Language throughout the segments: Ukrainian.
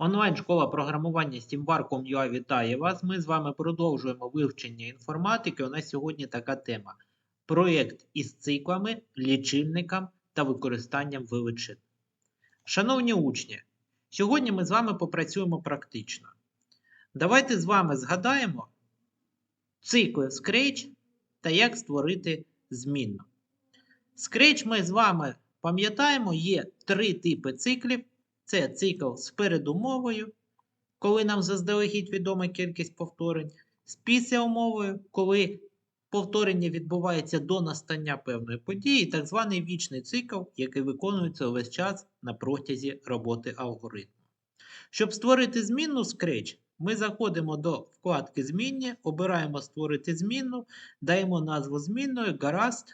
Онлайн-школа програмування Steambar.com.ua вітає вас. Ми з вами продовжуємо вивчення інформатики. У нас сьогодні така тема: проєкт із циклами, лічильником та використанням величин. Шановні учні, сьогодні ми з вами попрацюємо практично. Давайте з вами згадаємо цикли Scratch та як створити змінну. Scratch ми з вами пам'ятаємо, є три типи циклів. Це цикл з передумовою, коли нам заздалегідь відома кількість повторень, з післяумовою, коли повторення відбувається до настання певної події, так званий вічний цикл, який виконується увесь час на протязі роботи алгоритму. Щоб створити змінну Scratch, ми заходимо до вкладки Змінні, обираємо Створити змінну, даємо назву змінною, гаразд.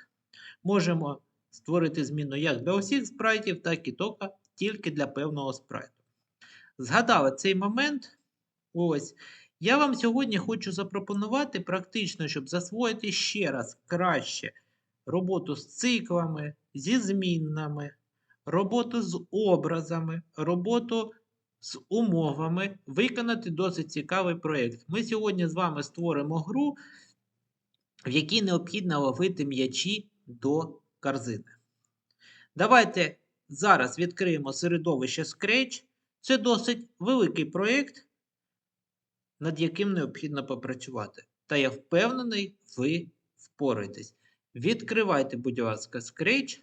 Можемо створити змінну як для усіх спрайтів, так і тока тільки для певного спрайту. Згадали цей момент. Ось. Я вам сьогодні хочу запропонувати практично, щоб засвоїти ще раз краще роботу з циклами, зі зміннами, роботу з образами, роботу з умовами, виконати досить цікавий проєкт. Ми сьогодні з вами створимо гру, в якій необхідно ловити м'ячі до корзини. Давайте зараз відкриємо середовище Scratch. Це досить великий проєкт, над яким необхідно попрацювати. Та я впевнений, ви впораєтесь. Відкривайте, будь ласка, Scratch,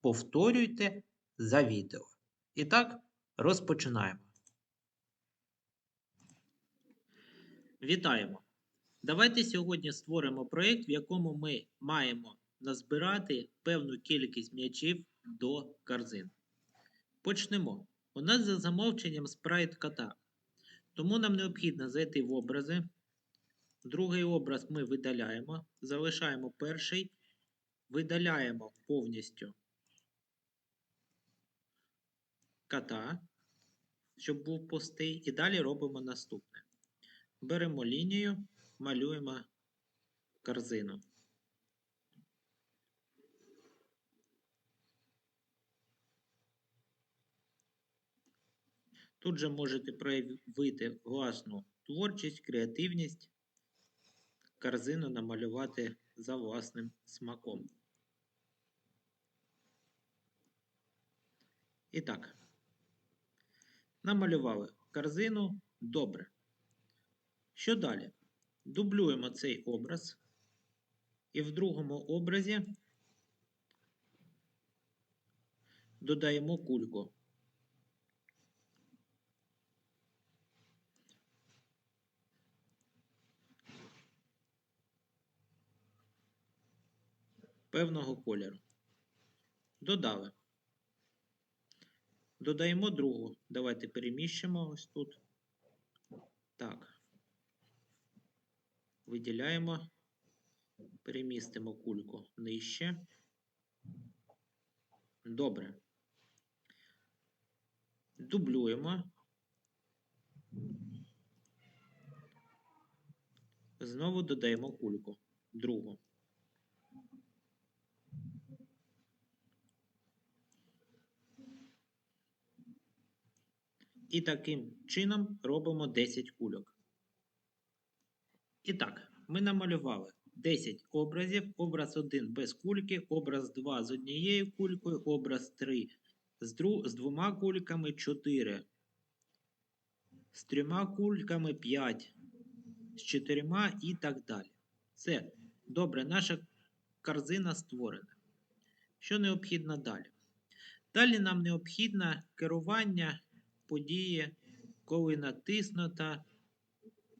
повторюйте за відео. І так, розпочинаємо. Вітаємо! Давайте сьогодні створимо проєкт, в якому ми маємо назбирати певну кількість м'ячів до корзин. Почнемо. У нас за замовченням спрайт кота. Тому нам необхідно зайти в образи. Другий образ ми видаляємо, залишаємо перший, видаляємо повністю кота, щоб був пустий, і далі робимо наступне. Беремо лінію, малюємо корзину. Тут же можете проявити власну творчість, креативність, корзину намалювати за власним смаком. І так, намалювали корзину добре. Що далі? Дублюємо цей образ, і в другому образі додаємо кульку. Певного кольору. Додали. Додаємо другу. Давайте переміщимо ось тут. Так. Виділяємо, перемістимо кульку нижче. Добре. Дублюємо. Знову додаємо кульку. Другу. І таким чином робимо 10 кульок. І так, ми намалювали 10 образів. Образ 1 без кульки, образ 2 з однією кулькою, образ 3 з, дру... з двома кульками 4. З трьома кульками 5, з чотирма і так далі. Все. Добре, наша корзина створена. Що необхідно далі? Далі нам необхідно керування події, коли натиснута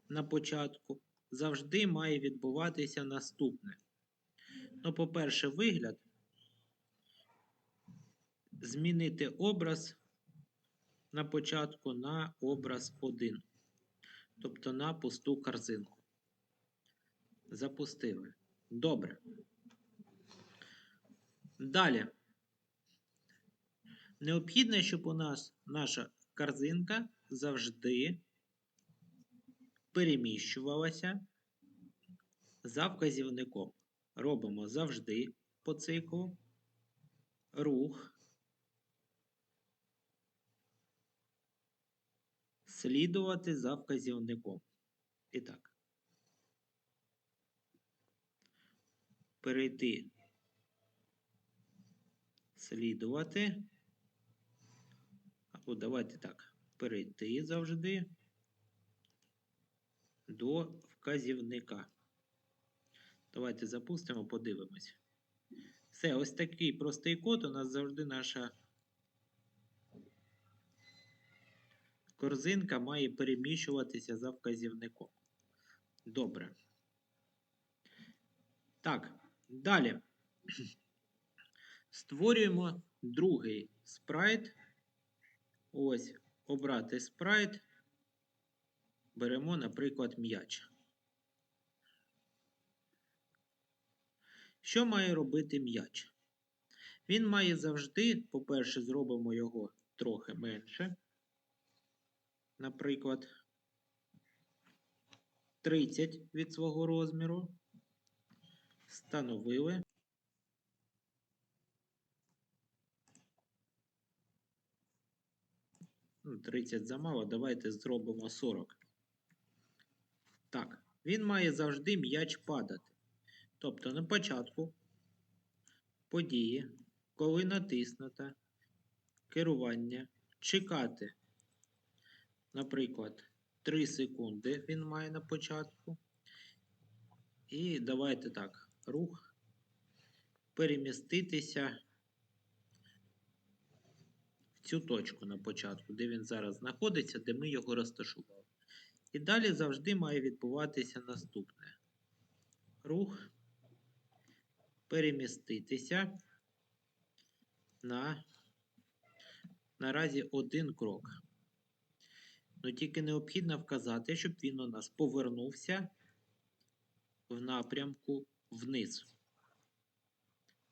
на початку, завжди має відбуватися наступне. Ну, по-перше, вигляд. Змінити образ на початку на образ 1. Тобто на пусту корзинку. Запустили. Добре. Далі. Необхідно, щоб у нас наша корзинка завжди переміщувалася за вказівником. Робимо завжди по циклу, рух, Слідувати за вказівником. І так. Перейти. Слідувати. Або давайте так. Перейти завжди до вказівника. Давайте запустимо, подивимось. Все, ось такий простий код. У нас завжди наша корзинка має переміщуватися за вказівником. Добре. Так, далі. Створюємо другий спрайт. Ось, обрати спрайт. Беремо, наприклад, м'яч. Що має робити м'яч? Він має завжди, по-перше, зробимо його трохи менше. Наприклад, 30 від свого розміру. Встановили. 30 замало, давайте зробимо 40. Так, він має завжди м'яч падати. Тобто на початку події, коли натиснуто керування, чекати, наприклад, 3 секунди він має на початку. І давайте так, рух переміститися цю точку на початку, де він зараз знаходиться, де ми його розташували. І далі завжди має відбуватися наступне. Рух переміститися на наразі один крок. Ну тільки необхідно вказати, щоб він у нас повернувся в напрямку вниз.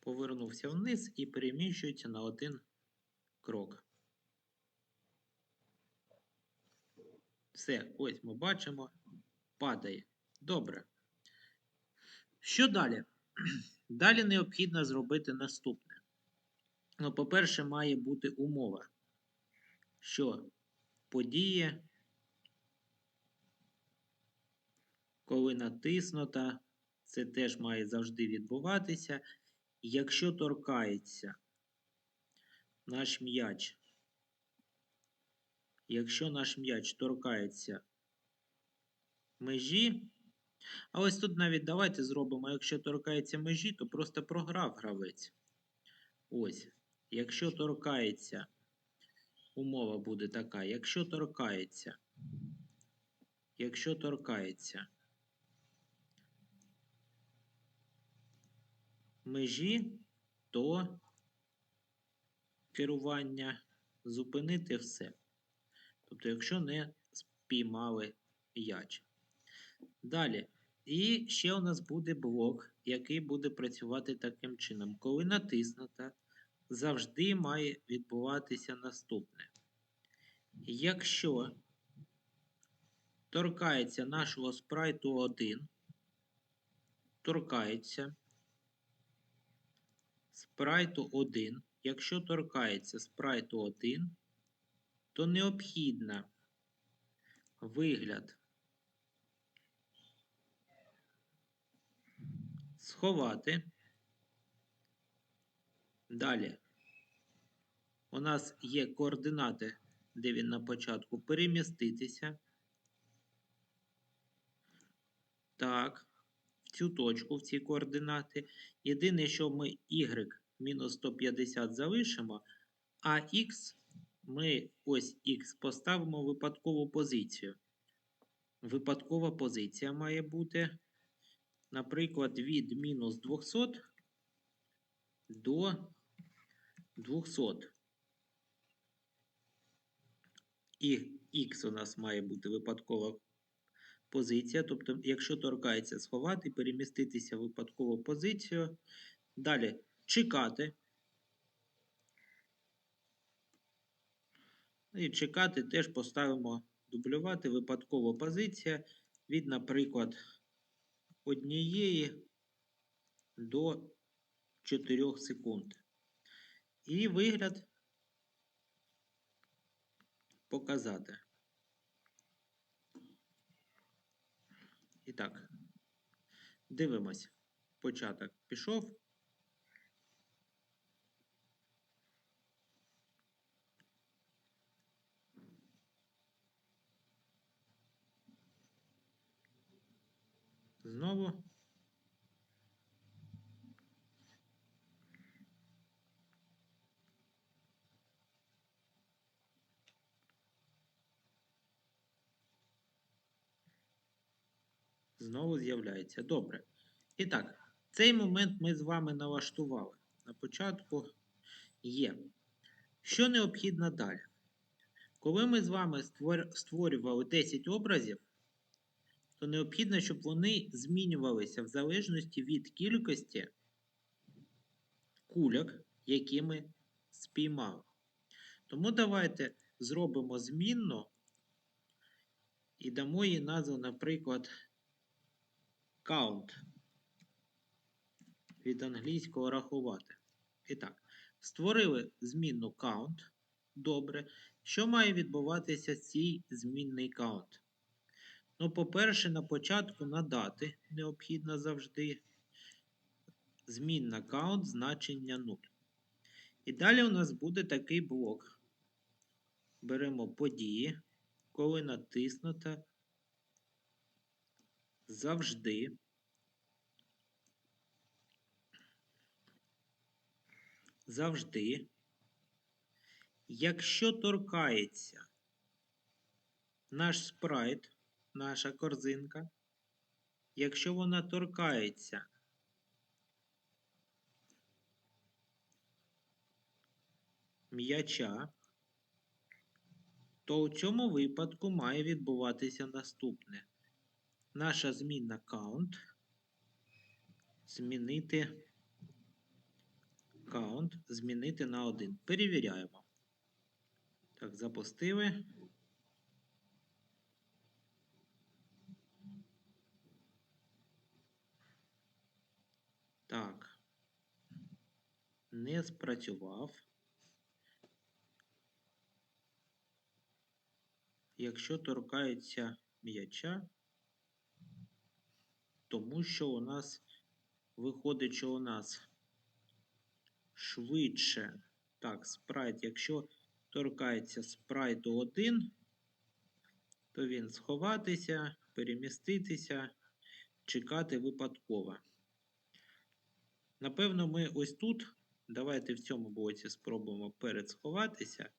Повернувся вниз і переміщується на один крок. Все, ось ми бачимо, падає. Добре. Що далі? Далі необхідно зробити наступне. Ну, по-перше, має бути умова, що подія, коли натиснута, це теж має завжди відбуватися. Якщо торкається наш м'яч, якщо наш м'яч торкається межі, а ось тут навіть давайте зробимо, якщо торкається межі, то просто програв гравець. Ось, якщо торкається, умова буде така, якщо торкається, якщо торкається межі, то керування зупинити все. Тобто, якщо не спіймали м'яч. Далі. І ще у нас буде блок, який буде працювати таким чином. Коли натиснуто, завжди має відбуватися наступне. Якщо торкається нашого спрайту 1, торкається спрайту 1, якщо торкається спрайту 1, то необхідно вигляд сховати. Далі. У нас є координати, де він на початку переміститися. Так, в цю точку, в ці координати. Єдине, що ми y мінус 150 залишимо, а x ми ось x поставимо в випадкову позицію. Випадкова позиція має бути наприклад, від мінус 200 до 200. І х у нас має бути випадкова позиція. Тобто, якщо торкається сховати, переміститися в випадкову позицію. Далі чекати. І чекати теж поставимо дублювати випадково позиція від, наприклад, однієї до 4 секунд. І вигляд показати. І так, дивимось. Початок пішов. Знову. Знову з'являється. Добре. І так, цей момент ми з вами налаштували. На початку є. Що необхідно далі? Коли ми з вами створювали 10 образів, то необхідно, щоб вони змінювалися в залежності від кількості кульок, які ми спіймали. Тому давайте зробимо змінну і дамо їй назву, наприклад, count. Від англійського рахувати. І так, створили змінну count. Добре. Що має відбуватися з цій змінний count? Ну, по-перше, на початку надати необхідно завжди змінна count значення 0. І далі у нас буде такий блок. Беремо події, коли натиснуто завжди. Завжди. Якщо торкається наш спрайт, наша корзинка, якщо вона торкається м'яча, то у цьому випадку має відбуватися наступне. Наша змінна count змінити count змінити на 1. Перевіряємо. Так, запустили. Так. Не спрацював. Якщо торкається м'яча, тому що у нас виходить, що у нас швидше. Так, спрайт, якщо торкається спрайту 1, то він сховатися, переміститися, чекати випадково. Напевно, ми ось тут, давайте в цьому блоці спробуємо передсховатися,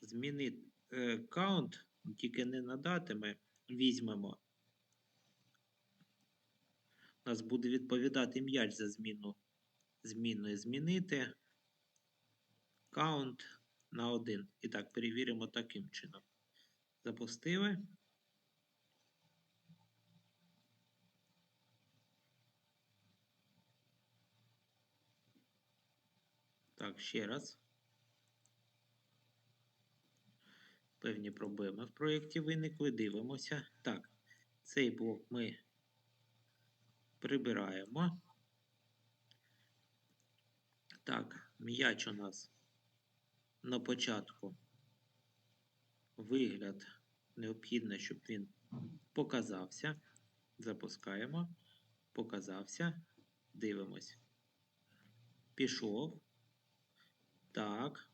змінити е, count, тільки не надати ми візьмемо. У нас буде відповідати м'яч за зміну змінною змінити count на 1. І так, перевіримо таким чином. Запустили. Так, ще раз. Певні проблеми в проєкті виникли. Дивимося. Так, цей блок ми прибираємо. Так, м'яч у нас на початку вигляд необхідно, щоб він показався. Запускаємо. Показався. Дивимось. Пішов. Так.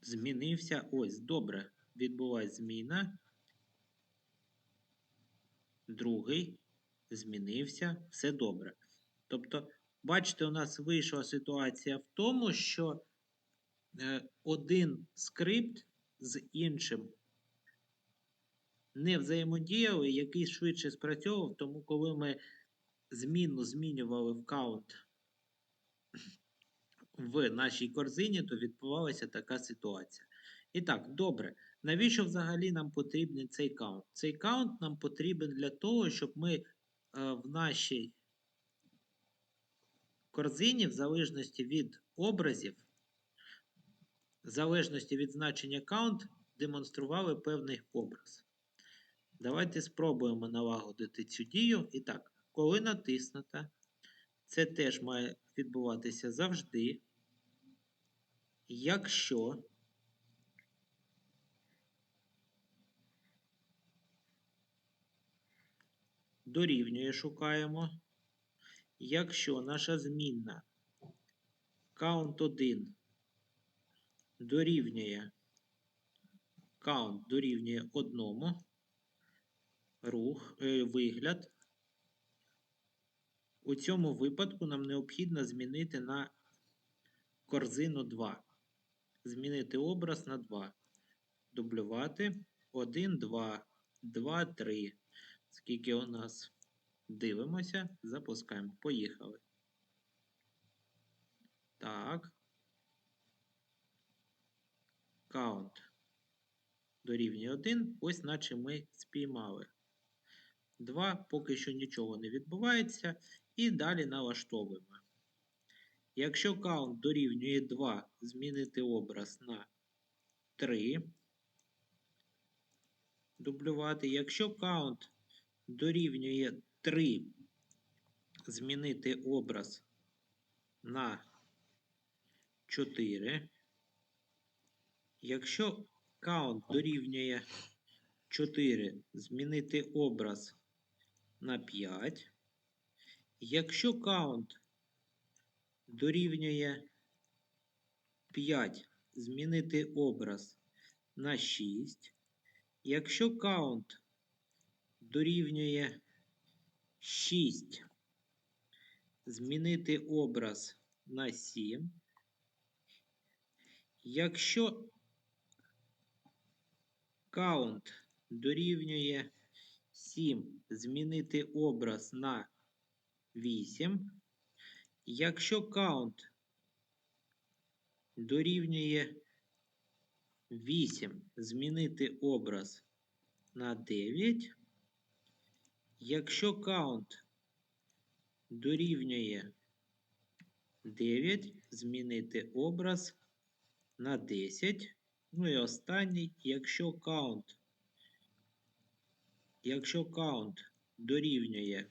Змінився. Ось, добре. Відбулась зміна. Другий. Змінився. Все добре. Тобто, бачите, у нас вийшла ситуація в тому, що е, один скрипт з іншим не взаємодіяли, який швидше спрацьовував, тому коли ми змінну змінювали в каунт в нашій корзині, то відбувалася така ситуація. І так, добре. Навіщо взагалі нам потрібен цей каунт? Цей каунт нам потрібен для того, щоб ми е, в нашій корзині, в залежності від образів, в залежності від значення count, демонстрували певний образ. Давайте спробуємо налагодити цю дію. І так, коли натиснуто, це теж має відбуватися завжди. Якщо дорівнює шукаємо. Якщо наша змінна count 1 дорівнює count дорівнює 1, рух, е, вигляд. У цьому випадку нам необхідно змінити на корзину 2. Змінити образ на 2. Дублювати 1, 2, 2, 3. Скільки у нас дивимося, запускаємо. Поїхали. Так. Count дорівнює 1. Ось наче ми спіймали. 2. Поки що нічого не відбувається. І далі налаштовуємо. Якщо count дорівнює 2, змінити образ на 3. Дублювати. Якщо count дорівнює 3, змінити образ на 4. Якщо count дорівнює 4, змінити образ на 5. Якщо count дорівнює 5, змінити образ на 6. Якщо count дорівнює 6, змінити образ на 7. Якщо count дорівнює 7, змінити образ на 8. Якщо count дорівнює 8, змінити образ на 9. Якщо count дорівнює 9, змінити образ на 10. Ну і останній, якщо count, якщо count дорівнює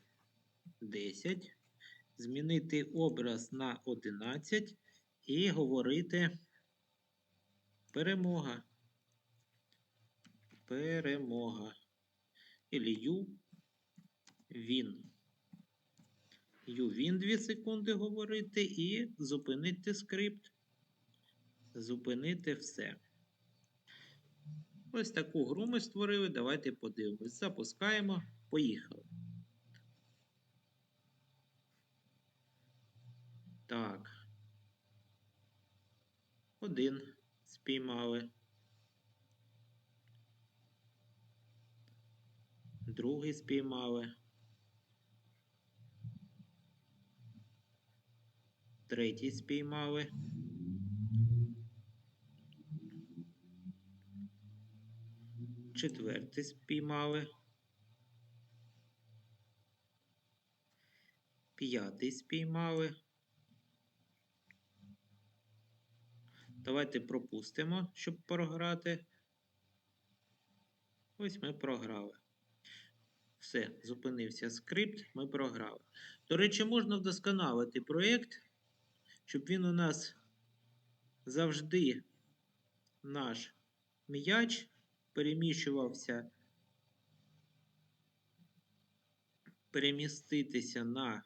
10, змінити образ на 11 і говорити перемога. Перемога. Ілі ю він. Ю він 2 секунди говорити і зупинити скрипт. Зупинити все. Ось таку гру ми створили. Давайте подивимось. Запускаємо. Поїхали. Так. Один спіймали. Другий спіймали. Третій спіймали. Четвертий спіймали. П'ятий спіймали. Давайте пропустимо, щоб програти. Ось ми програли. Все, зупинився скрипт, ми програли. До речі, можна вдосконалити проєкт, щоб він у нас завжди наш м'яч переміщувався, переміститися на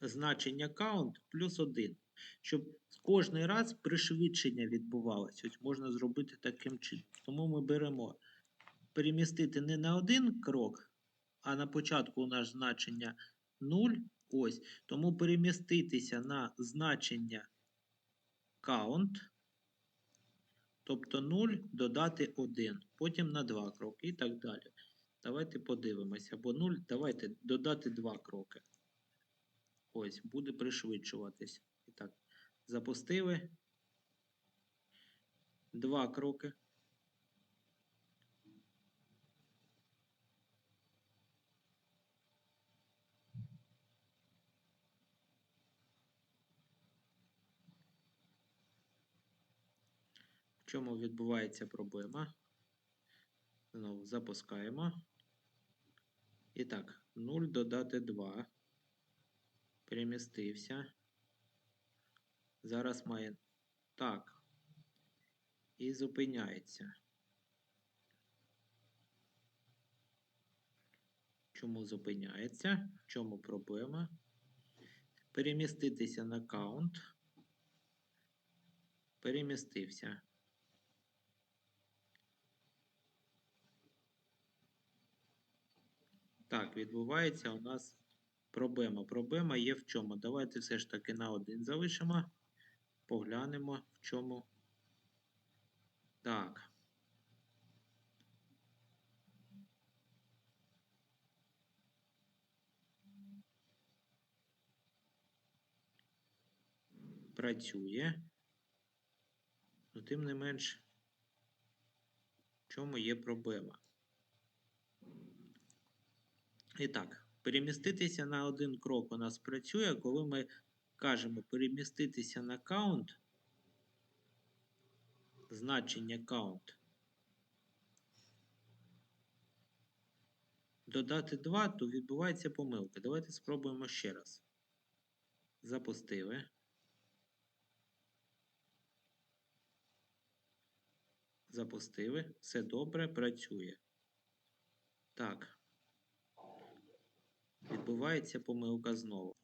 значення count плюс 1. Щоб кожний раз пришвидшення відбувалося. Ось можна зробити таким чином. Тому ми беремо перемістити не на один крок, а на початку у нас значення 0. Ось. Тому переміститися на значення count, тобто 0 додати 1, потім на 2 кроки і так далі. Давайте подивимося. Бо 0 давайте додати 2 кроки. Ось, буде пришвидшуватись. Запустили. Два кроки. В чому відбувається проблема? Знову запускаємо. І так, 0 додати 2. Перемістився. Зараз має так. І зупиняється. Чому зупиняється? В чому проблема? Переміститися на аккаунт. Перемістився. Так, відбувається у нас проблема. Проблема є в чому? Давайте все ж таки на один залишимо. Поглянемо, в чому. Так. Працює. Ну, тим не менш, в чому є проблема? І так, переміститися на один крок у нас працює, коли ми кажемо переміститися на каунт, значення count, додати 2, то відбувається помилка. Давайте спробуємо ще раз. Запустили. Запустили. Все добре, працює. Так. Відбувається помилка знову.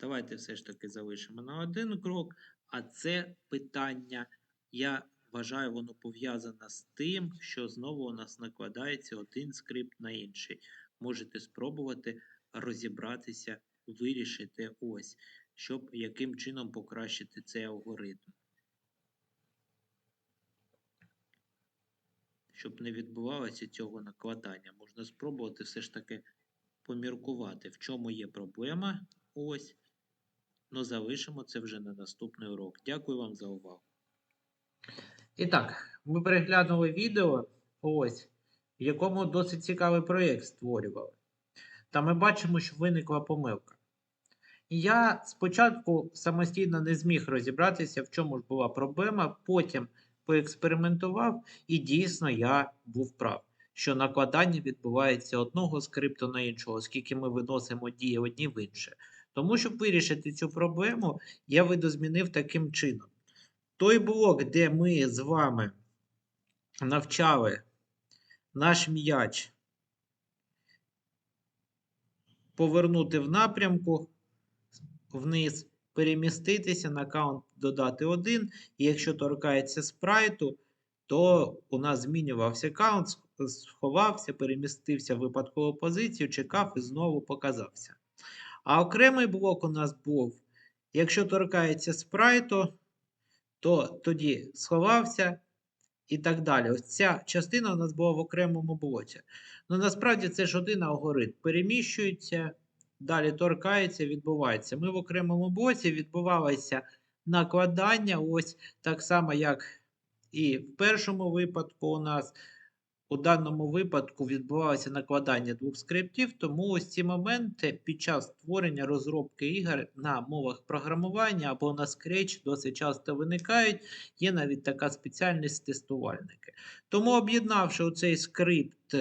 Давайте все ж таки залишимо на один крок, а це питання, я вважаю, воно пов'язане з тим, що знову у нас накладається один скрипт на інший. Можете спробувати розібратися, вирішити ось, щоб яким чином покращити цей алгоритм. Щоб не відбувалося цього накладання, можна спробувати все ж таки поміркувати, в чому є проблема. Ось. Ну, залишимо це вже на наступний урок. Дякую вам за увагу. І так, ми переглянули відео, ось, в якому досить цікавий проєкт створювали. Та ми бачимо, що виникла помилка. Я спочатку самостійно не зміг розібратися, в чому ж була проблема, потім поекспериментував, і дійсно я був прав, що накладання відбувається одного скрипту на іншого, оскільки ми виносимо дії одні в інше. Тому, щоб вирішити цю проблему, я видозмінив таким чином. Той блок, де ми з вами навчали наш м'яч повернути в напрямку вниз, переміститися на аккаунт додати 1. І якщо торкається спрайту, то у нас змінювався аккаунт, сховався, перемістився в випадкову позицію, чекав і знову показався. А окремий блок у нас був, якщо торкається спрайту, то тоді сховався і так далі. Ось ця частина у нас була в окремому блоці. Ну насправді це ж один алгоритм. Переміщується, далі торкається, відбувається. Ми в окремому блоці відбувалося накладання, ось так само, як і в першому випадку у нас. У даному випадку відбувалося накладання двох скриптів, тому ось ці моменти під час створення розробки ігор на мовах програмування або на Scratch досить часто виникають. Є навіть така спеціальність тестувальники. Тому, об'єднавши цей скрипт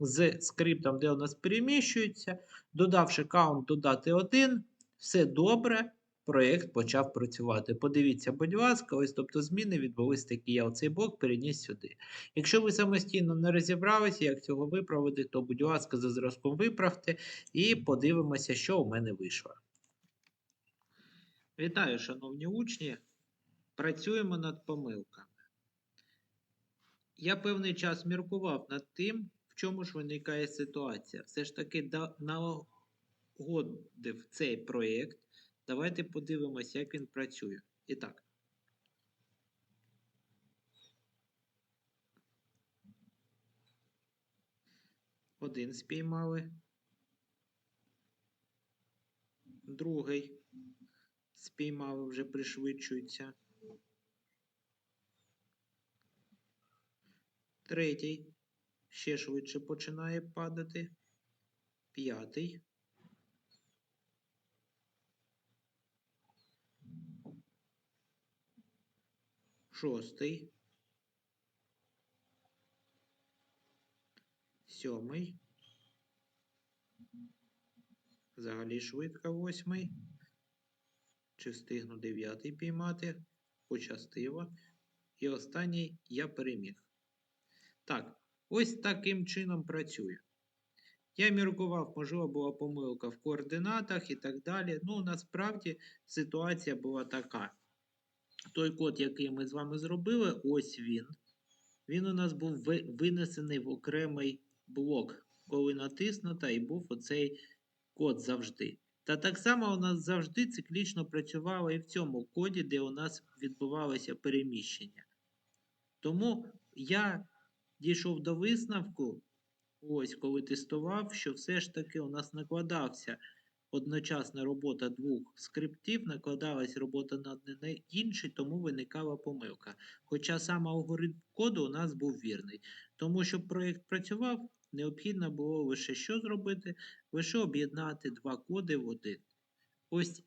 з скриптом, де у нас переміщується, додавши count додати 1, все добре. Проєкт почав працювати. Подивіться, будь ласка, ось тобто зміни відбулись такі. Я оцей блок переніс сюди. Якщо ви самостійно не розібралися, як цього виправити, то, будь ласка, за зразком виправте і подивимося, що у мене вийшло. Вітаю, шановні учні. Працюємо над помилками. Я певний час міркував над тим, в чому ж виникає ситуація. Все ж таки налагодив цей проєкт. Давайте подивимося, як він працює. І так. Один спіймали. Другий спіймали, вже пришвидшується. Третій ще швидше починає падати. П'ятий. Шостий, сьомий, взагалі швидко восьмий, чи встигну дев'ятий піймати, почастиво. І останній я переміг. Так, ось таким чином працює. Я міркував, можливо, була помилка в координатах і так далі. Ну, насправді ситуація була така. Той код, який ми з вами зробили, ось він. Він у нас був винесений в окремий блок, коли натиснуто, і був оцей код завжди. Та так само у нас завжди циклічно працювало і в цьому коді, де у нас відбувалося переміщення. Тому я дійшов до висновку, ось коли тестував, що все ж таки у нас накладався одночасна робота двох скриптів, накладалась робота на інший, тому виникала помилка. Хоча сам алгоритм коду у нас був вірний. Тому щоб проєкт працював, необхідно було лише що зробити? Лише об'єднати два коди в один. Ось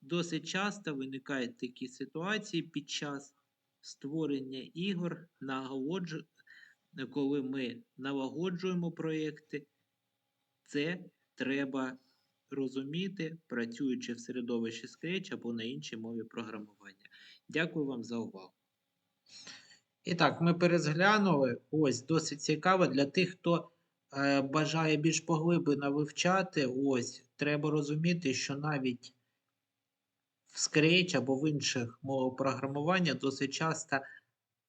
досить часто виникають такі ситуації під час створення ігор, коли ми налагоджуємо проєкти. Це треба розуміти, працюючи в середовищі Scratch або на іншій мові програмування. Дякую вам за увагу. І так, ми перезглянули. Ось досить цікаво для тих, хто е, бажає більш поглиблено вивчати. Ось треба розуміти, що навіть в Scratch або в інших мовах програмування досить часто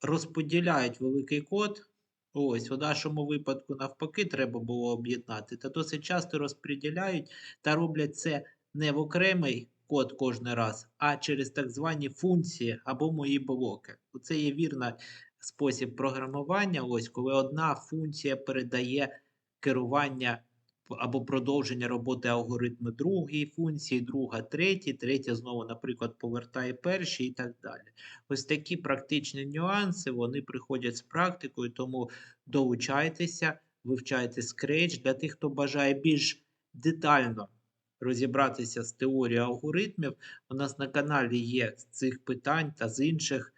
розподіляють великий код. Ось, у нашому випадку, навпаки, треба було об'єднати. Та досить часто розподіляють та роблять це не в окремий код кожен раз, а через так звані функції або мої блоки. Це є вірний спосіб програмування. Ось, коли одна функція передає керування або продовження роботи алгоритму другої функції, друга третій, третя знову, наприклад, повертає перші і так далі. Ось такі практичні нюанси, вони приходять з практикою, тому долучайтеся, вивчайте Scratch. Для тих, хто бажає більш детально розібратися з теорією алгоритмів, у нас на каналі є з цих питань та з інших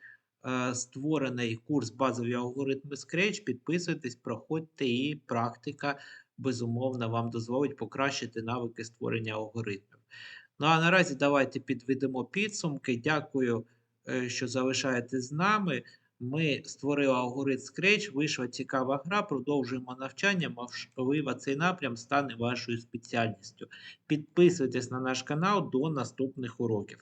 е, створений курс базові алгоритми Scratch. Підписуйтесь, проходьте і практика безумовно вам дозволить покращити навики створення алгоритмів. Ну а наразі давайте підведемо підсумки. Дякую, е, що залишаєтесь з нами. Ми створили алгоритм Scratch, вийшла цікава гра, продовжуємо навчання, можливо, цей напрям стане вашою спеціальністю. Підписуйтесь на наш канал до наступних уроків.